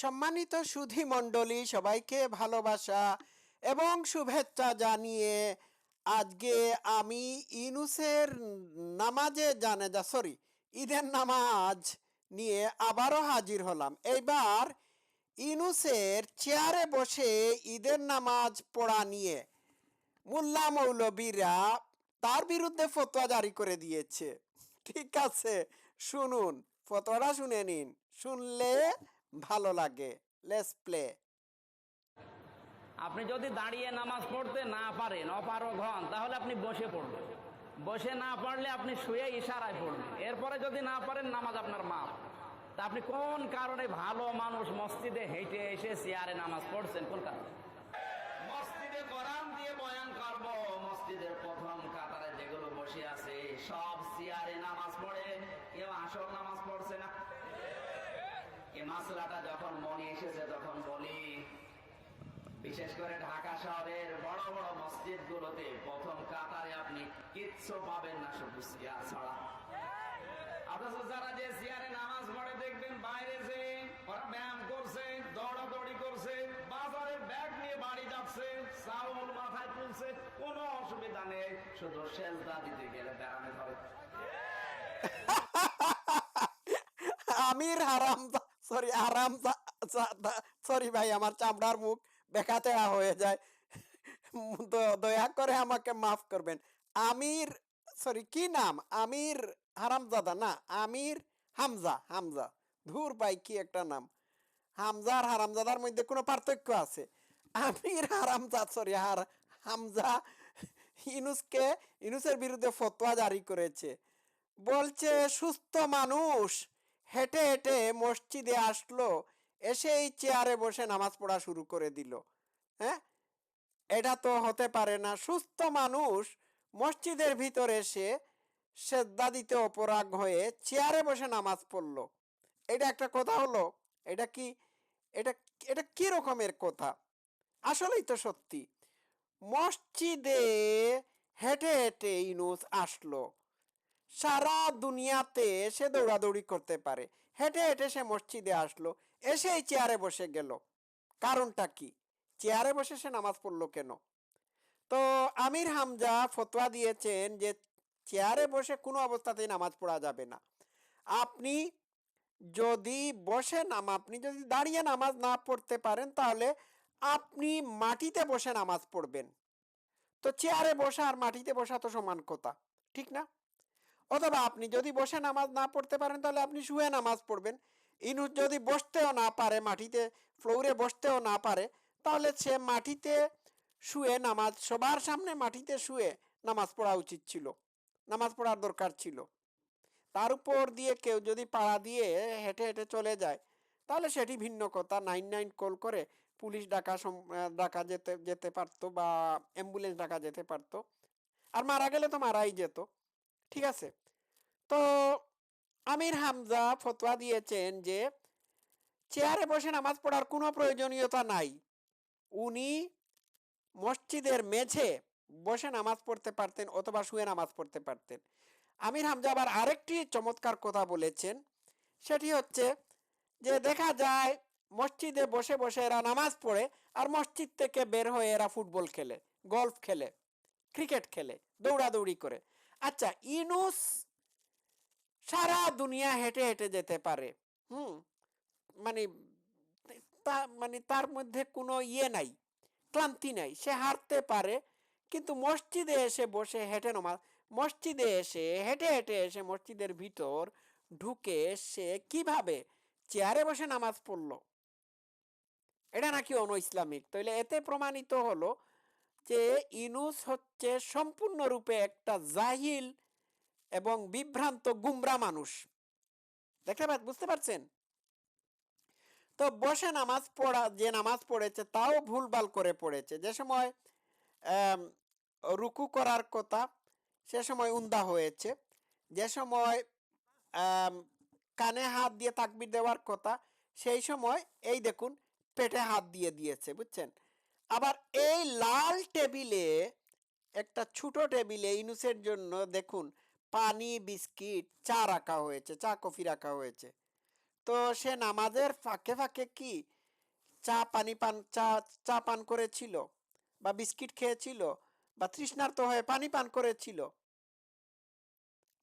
সম্মানিত সুধী মণ্ডলী, সবাইকে ভালোবাসা এবং শুভেচ্ছা জানিয়ে আজকে আমি ইনুসের নামাজে জানে যা সরি ঈদের নামাজ নিয়ে আবারও হাজির হলাম। এইবার ইনুসের চেয়ারে বসে ঈদের নামাজ পড়া নিয়ে মোল্লা মৌলবীরা তার বিরুদ্ধে ফতোয়া জারি করে দিয়েছে। ঠিক আছে, শুনুন, ফতোয়াটা শুনে নিন। শুনলে ভালো লাগে। লেস প্লে আপনি যদি দাঁড়িয়ে নামাজ পড়তে না পারেন অপারগ হন তাহলে আপনি বসে পড়বেন। বসে না পারলে আপনি শুয়ে ইশারায় পড়বেন। এরপরে যদি না পারেন নামাজ আপনার মাপ তা আপনি কোন কারণে ভালো মানুষ মসজিদে হেঁটে এসে চেয়ারে নামাজ পড়ছেন? কোন কারণে? মসজিদে কোরআন দিয়ে বয়ান করব। মসজিদের প্রথম কাতারে যেগুলো বসে আছে সব চেয়ারে নামাজ পড়ে। কেউ আসল নামাজ পড়ছে না। এই মাসলাটা যখন মনে এসেছে, তখন বলি, বিশেষ করে ঢাকা শহরের বড় বড় মসজিদ গুলোতে প্রথম কাতারে আপনি কিচ্ছু পাবেন না শুধু ছাড়া। অথচ যারা যে নামাজ পড়ে দেখবেন, বাইরে যে ওরা ব্যায়াম করছে, দৌড়াদৌড়ি করছে ব্যাগ নিয়ে বাড়ি যাচ্ছে, চাউল মাথায় তুলছে, কোনো অসুবিধা নেই, শুধু সেজদা দিতে গেলে ব্যায়ামে আমির হারাম সরি হারাম সরি ভাই, আমার চামড়ার মুখ বেকাতেড়া হয়ে যায়। দয়া করে আমাকে মাফ করবেন। আমির, সরি, কি নাম? আমির হারামজাদা না? আমির হামজা হামজা। ধুর ভাই, কি একটা নাম। হামজা আর হারামজাদার মধ্যে কোনো পার্থক্য আছে? আমির হারামজাদ সরি হার হামজা ইনুসকে, ইনুসের বিরুদ্ধে ফতোয়া জারি করেছে। বলছে, সুস্থ মানুষ। হেঁটে হেঁটে মসজিদে আসলো, এসে এই চেয়ারে বসে নামাজ পড়া শুরু করে দিল। হ্যাঁ? এটা তো হতে পারে না। সুস্থ মানুষ মসজিদের ভিতর এসে সেদ্দা দিতে অপরাগ হয়ে চেয়ারে বসে নামাজ পড়ল। এটা একটা কথা হলো? এটা কি, এটা এটা কি রকমের কথা? আসলেই তো সত্যি। মসজিদে হেঁটে হেঁটে ইনুস আসলো। সারা দুনিয়াতে সে দৌড়াদৌড়ি করতে পারে। হেঁটে হেঁটে সে মসজিদে আসলো, এসে এই চেয়ারে বসে গেল। কারণটা কি? চেয়ারে বসে সে নামাজ পড়ল কেন? তো আমির হামজা ফতোয়া দিয়েছেন যে, চেয়ারে বসে কোনো অবস্থাতেই নামাজ পড়া যাবে না। আপনি যদি বসে নাম, আপনি যদি দাঁড়িয়ে নামাজ না পড়তে পারেন, তাহলে আপনি মাটিতে বসে নামাজ পড়বেন। তো চেয়ারে বসা আর মাটিতে বসা তো সমান কথা, ঠিক না? অথবা আপনি যদি বসে নামাজ না পড়তে পারেন, তাহলে আপনি শুয়ে নামাজ পড়বেন। ইনুস যদি বসতেও না পারে, মাটিতে, ফ্লোরে বসতেও না পারে, তাহলে সে মাটিতে শুয়ে নামাজ, সবার সামনে মাটিতে শুয়ে নামাজ পড়া উচিত ছিল। নামাজ পড়ার দরকার ছিল। তার উপর দিয়ে কেউ যদি পাড়া দিয়ে হেঁটে হেঁটে চলে যায়, তাহলে সেটি ভিন্ন কথা। নাইন নাইন কল করে পুলিশ ডাকা ডাকা যেতে যেতে পারতো বা অ্যাম্বুলেন্স ডাকা যেতে পারতো। আর মারা গেলে তো মারাই যেত। ঠিক আছে? তো আমির হামজা ফতোয়া দিয়েছেন যে, চেয়ারে বসে নামাজ পড়ার কোনো প্রয়োজনীয়তা নাই। উনি মসজিদের মেঝে বসে নামাজ পড়তে পারতেন অথবা শুয়ে নামাজ পড়তে পারতেন। আমির হামজা আবার আরেকটি চমৎকার কথা বলেছেন, সেটি হচ্ছে যে, দেখা যায় মসজিদে বসে বসে এরা নামাজ পড়ে আর মসজিদ থেকে বের হয়ে এরা ফুটবল খেলে, গল্ফ খেলে, ক্রিকেট খেলে, দৌড়াদৌড়ি করে। আচ্ছা ইনুস দুনিয়া হেঁটে হেঁটে যেতে পারে। হুম? মানে তা মানে তার মধ্যে কোনো ইয়ে নাই, ক্লান্তি নাই। সে হারতে পারে, কিন্তু মসজিদে এসে বসে হেঁটে নামাজ মসজিদে এসে, হেঁটে হেঁটে এসে মসজিদের ভিতর ঢুকে সে কীভাবে চেয়ারে বসে নামাজ পড়ল? এটা নাকি অন ইসলামিক তাইলে এতে প্রমাণিত হলো যে ইনুস হচ্ছে সম্পূর্ণরূপে একটা জাহিল এবং বিভ্রান্ত গুমরা মানুষ। দেখতে পা, বুঝতে পারছেন? তো বসে নামাজ পড়া, যে নামাজ পড়েছে তাও ভুলভাল করে পড়েছে। যে সময় রুকু করার কথা, সে সময় উন্দা হয়েছে। যে সময় কানে হাত দিয়ে তাকবির দেওয়ার কথা, সেই সময়, এই দেখুন, পেটে হাত দিয়ে দিয়েছে, বুঝছেন? আবার এই লাল টেবিলে, একটা ছোট টেবিলে ইনুসের জন্য দেখুন পানি, বিস্কিট, চা রাখা হয়েছে, চা, কফি রাখা হয়েছে। তো সে নামাজের ফাঁকে ফাঁকে কি চা পানি পান, চা চা পান করেছিল বা বিস্কিট খেয়েছিল বা তৃষ্ণার্ত হয়ে পানি পান করেছিল?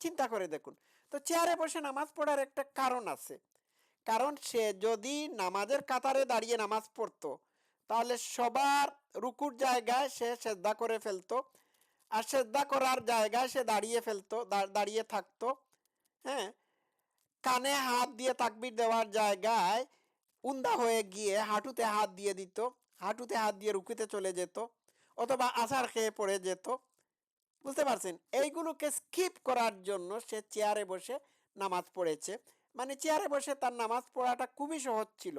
চিন্তা করে দেখুন। তো চেয়ারে বসে নামাজ পড়ার একটা কারণ আছে। কারণ সে যদি নামাজের কাতারে দাঁড়িয়ে নামাজ পড়তো, তাহলে সবার রুকুর জায়গায় সে সেদ্ধা করে ফেলতো আর সেদ্ধা করার জায়গায় সে দাঁড়িয়ে ফেলতো দাঁড়িয়ে থাকতো হ্যাঁ? কানে হাত দিয়ে তাকবির দেওয়ার জায়গায় উন্দা হয়ে গিয়ে হাঁটুতে হাত দিয়ে দিত, হাঁটুতে হাত দিয়ে রুকুতে চলে যেত অথবা আছাড় খেয়ে পড়ে যেত। বুঝতে পারছেন? এইগুলোকে স্কিপ করার জন্য সে চেয়ারে বসে নামাজ পড়েছে। মানে চেয়ারে বসে তার নামাজ পড়াটা খুবই সহজ ছিল।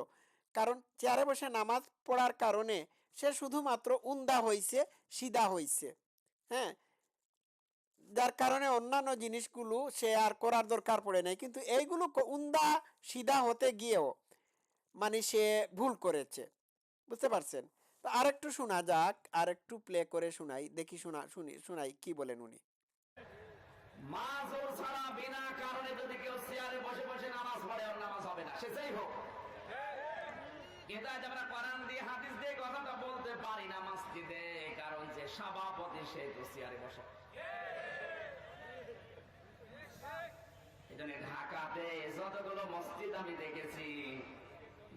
কারণ চেয়ারে বসে নামাজ পড়ার কারণে সে শুধুমাত্র উন্দা হইছে, সিধা হইছে। হ্যাঁ? যার কারণে অন্যান্য জিনিসগুলো সে আর করার দরকার পড়ে নাই। কিন্তু এইগুলো উন্দা সিধা হতে গিয়েও মানে সে ভুল করেছে। বুঝতে পারছেন? তো আরেকটু শোনা যাক, আরেকটু প্লে করে শোনাই। দেখি শোনা, শুনি, শোনাই কি বলেন উনি। মাজুর ছাড়া বিনা কারণে যদি কেউ চেয়ারে বসে বসে নামাজ পড়ে, ওর নামাজ হবে না। সে যেই হোক। কিন্তু আজ আমরা কোরআন দিয়ে, হাদিস দিয়ে কথাটা বলতে পারি না মসজিদে, কারণ যে সভাপতি সে তো চেয়ারে বসে। এজন্য ঢাকাতে যতগুলো মসজিদ আমি দেখেছি,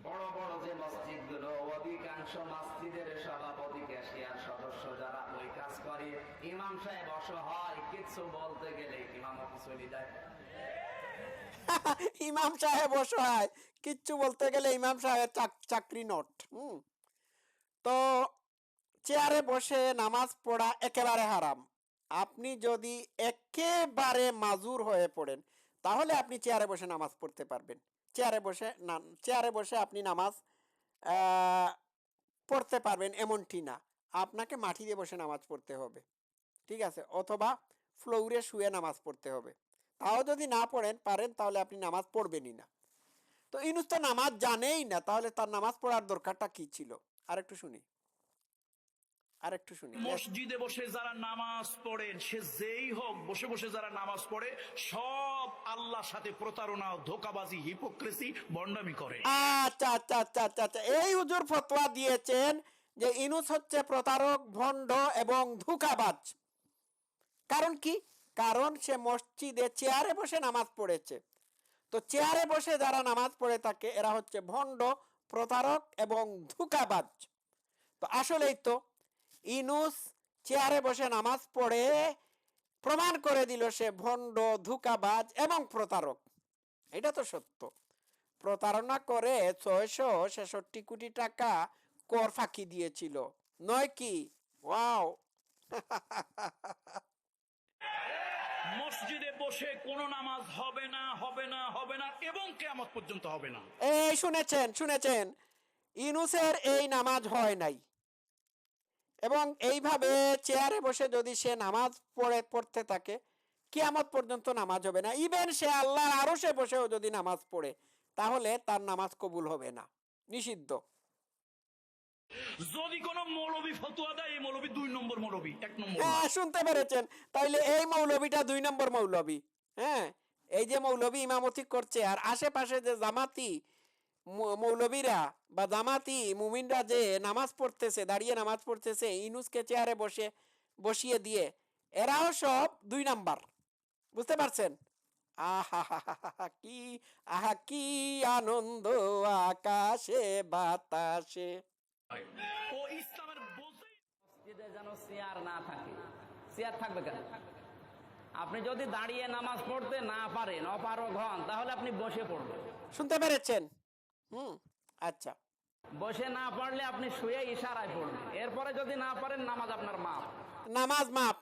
বড় বড় যে মসজিদগুলো অধিকাংশ মসজিদের সভাপতি ক্যাশিয়ার সদস্য যারা ওই কাজ করে, ইমাম সাহেব অসহায়, কিছু বলতে গেলে ইমামতি চলে যায়। ইমাম সাহেব অসহায়। কিচ্ছু বলতে গেলে ইমাম সাহেব চাকরি নট, হুম? তো চেয়ারে বসে নামাজ পড়া একেবারে হারাম। আপনি যদি একেবারে মাজুর হয়ে পড়েন, তাহলে আপনি চেয়ারে বসে নামাজ পড়তে পারবেন। চেয়ারে বসে না, চেয়ারে বসে আপনি নামাজ পড়তে পারবেন এমনটি না। আপনাকে মাটিতে বসে নামাজ পড়তে হবে। ঠিক আছে? অথবা ফ্লোরে শুয়ে নামাজ পড়তে হবে। তাও যদি না পড়েন পারেন তাহলে আপনি নামাজ পড়বেনই না। তো ইনুস তো নামাজ জানেই না তাহলে তার নামাজ পড়ার দরকারটা কি ছিল? আরেকটু শুনি। আরেকটু শুনি। মসজিদে বসে যারা নামাজ পড়েন সে যেই হোক বসে বসে যারা নামাজ পড়ে সব আল্লাহর সাথে প্রতারণা ধোকাবাজি হিপোক্রেসি বন্ডামি করে। আচ্ছা আচ্ছা আচ্ছা আচ্ছা আচ্ছা। এই হুজুর ফতোয়া দিয়েছেন যে ইনুস হচ্ছে প্রতারক ভণ্ড এবং ধোঁকাবাজ। কারণ কি? কারণ সে মসজিদে চেয়ারে বসে নামাজ পড়েছে। তো চেয়ারে বসে যারা নামাজ পড়ে থাকে, এরা হচ্ছে ভণ্ড, প্রতারক এবং ধুকাবাজ। তো আসলেই তো, ইনুস চেয়ারে বসে নামাজ পড়ে, প্রমাণ করে দিল সে ভণ্ড, ধুকাবাজ এবং প্রতারক। এটা তো সত্য। প্রতারণা করে ছয়শো ছেষট্টি কোটি টাকা কর ফাঁকি দিয়েছিল। নয় কি? ওয়াও! মসজিদে বসে কোনো নামাজ হবে না হবে না হবে না এবং পর্যন্ত হবে না। এই শুনেছেন শুনেছেন। ইনুসের এই নামাজ হয় নাই। এবং এইভাবে চেয়ারে বসে যদি সে নামাজ পড়ে, পড়তে থাকে, কিয়ামত পর্যন্ত নামাজ হবে না। ইভেন সে আল্লাহর আরও সে বসেও যদি নামাজ পড়ে, তাহলে তার নামাজ কবুল হবে না। নিষিদ্ধ। যদি কোনো মৌলবী ফতুয়া দেয় এই মৌলবী দুই নম্বর মৌলবী এক নম্বর হ্যাঁ শুনতে পেরেছেন। তাইলে এই মৌলবীটা দুই নম্বর মৌলবী। হ্যাঁ এই যে মৌলবী ইমামতি করছে আর আশেপাশে যে জামাতি মৌলবীরা বা জামাতি মুমিনরা যে নামাজ পড়তেছে দাঁড়িয়ে নামাজ পড়তেছে ইনুসকে চেয়ারে বসে বসিয়ে দিয়ে এরাও সব দুই নাম্বার। বুঝতে পারছেন? আহা কি আহা কি আনন্দ আকাশে বাতাসে। ও ইসলামের মসজিদে যেন চেয়ার না থাকে। চেয়ার থাকবে কেন? আপনি যদি দাঁড়িয়ে নামাজ পড়তে না পারেন অপারগ হন তাহলে আপনি বসে পড়বেন। শুনতে পেরেছেন? হুম আচ্ছা। বসে না পড়লে আপনি শুয়ে ইশারায় পড়বেন। এরপরে যদি না পারেন নামাজ আপনার মাপ। নামাজ মাপ।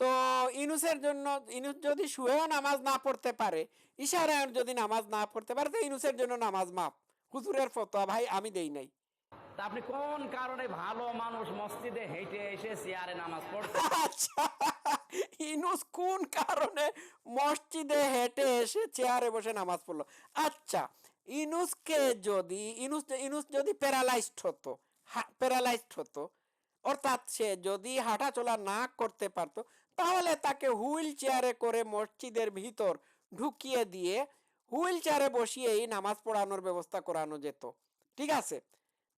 তো ইনুসের জন্য ইনুস যদি শুয়েও নামাজ না পড়তে পারে ইশারায় যদি নামাজ না পড়তে পারে তো ইনুসের জন্য নামাজ মাপ। হুজুরের ফতোয়া ভাই আমি দেই নাই। তা আপনি কোন কারণে ভালো মানুষ মসজিদে হেঁটে এসে চেয়ারে নামাজ পড়ছে আচ্ছা ইনুস কোন কারণে মসজিদে হেঁটে এসে চেয়ারে বসে নামাজ পড়ল? আচ্ছা ইনুসকে যদি, ইনুস ইনুস যদি প্যারালাইজড হতো প্যারালাইজড হতো, অর্থাৎ সে যদি হাঁটাচলা না করতে পারতো, তাহলে তাকে হুইল চেয়ারে করে মসজিদের ভিতর ঢুকিয়ে দিয়ে হুইল চেয়ারে বসিয়েই নামাজ পড়ানোর ব্যবস্থা করানো যেত। ঠিক আছে?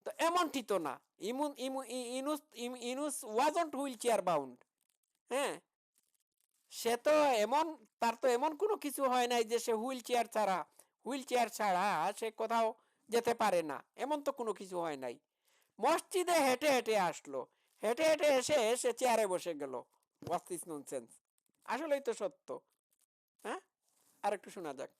তো এমনটি তো না। ইমুন, ইমু Yunus Yunus wasn't wheelchair bound. হ্যাঁ? সে তো এমন, তার তো এমন কোনো কিছু হয় নাই যে সে হুইল চেয়ার ছাড়া, হুইল চেয়ার ছাড়া সে কোথাও যেতে পারে না। এমন তো কোনো কিছু হয় নাই। মসজিদে হেঁটে হেঁটে আসলো। হেঁটে হেঁটে এসে সে চেয়ারে বসে গেল। হোয়াট ইস ননসেন্স আসলেই তো সত্য। হ্যাঁ? আর একটু শোনা যাক।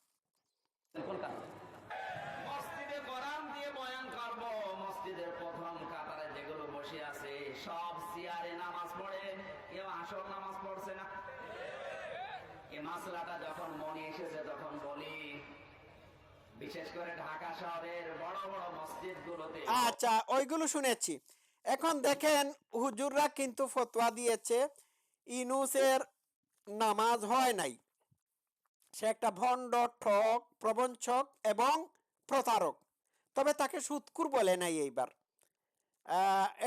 মাসলাটা যখন মনে এসেছে, তখন বলি, বিশেষ করে ঢাকা শহরের বড় বড় মসজিদ গুলোতে আচ্ছা ওইগুলো শুনেছি। এখন দেখেন, হুজুররা কিন্তু ফতোয়া দিয়েছে, ইনুসের নামাজ হয় নাই। সে একটা ভণ্ড ঠক প্রবঞ্চক এবং প্রতারক। তবে তাকে সুৎকুর বলে নাই এইবার।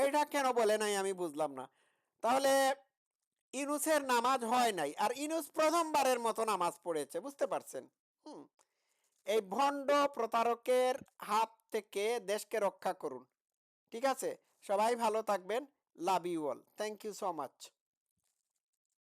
এটা কেন বলে নাই আমি বুঝলাম না। তাহলে ইনুসের নামাজ হয় নাই, আর ইনুস প্রথমবারের মতো নামাজ পড়েছে, বুঝতে পারছেন? হুম। এই ভণ্ড প্রতারকের হাত থেকে দেশকে রক্ষা করুন। ঠিক আছে? সবাই ভালো থাকবেন। Love you all thank you so much